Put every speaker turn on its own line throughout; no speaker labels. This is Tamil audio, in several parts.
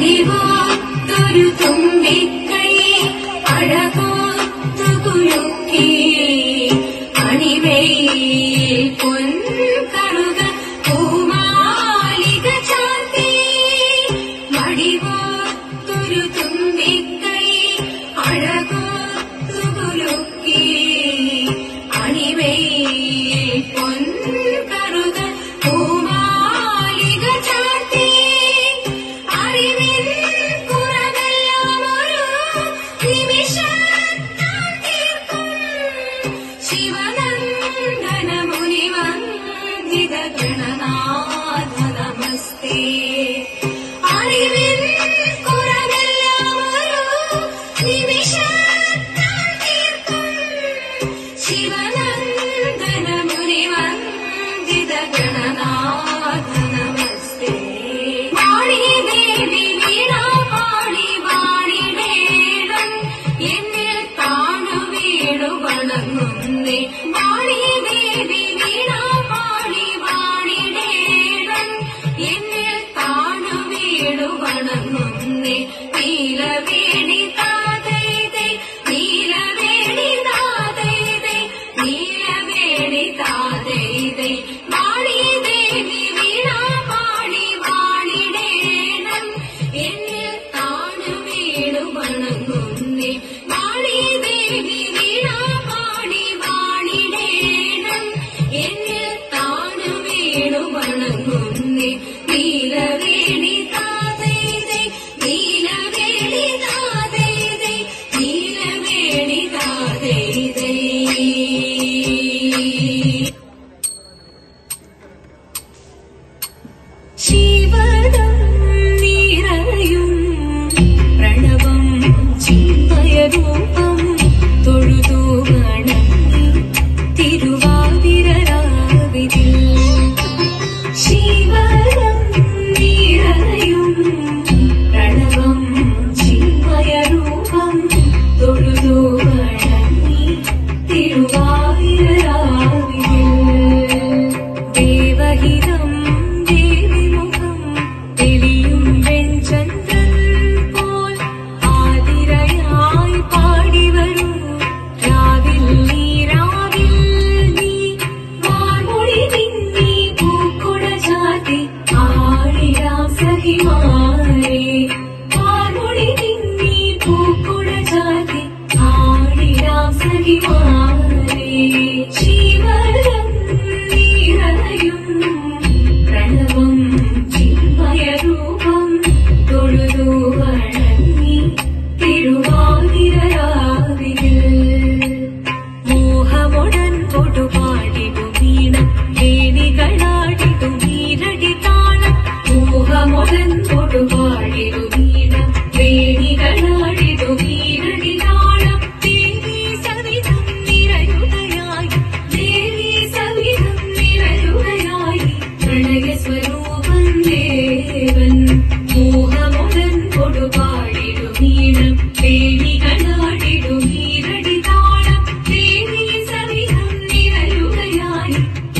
你不 ശിവനന്ദന മുനിവന്ദിത ഗണനാ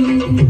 Thank you.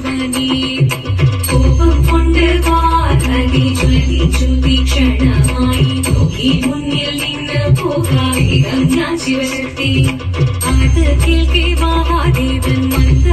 பார்வதி கோபம் கொண்டு பார்வதி ஜொலிச்சு தீக்ஷணமாய் நோக்கி முன்னில் நின்று போகாய் கங்கா சிவசக்தி. அது கேள்வி மகாதேவன் மந்த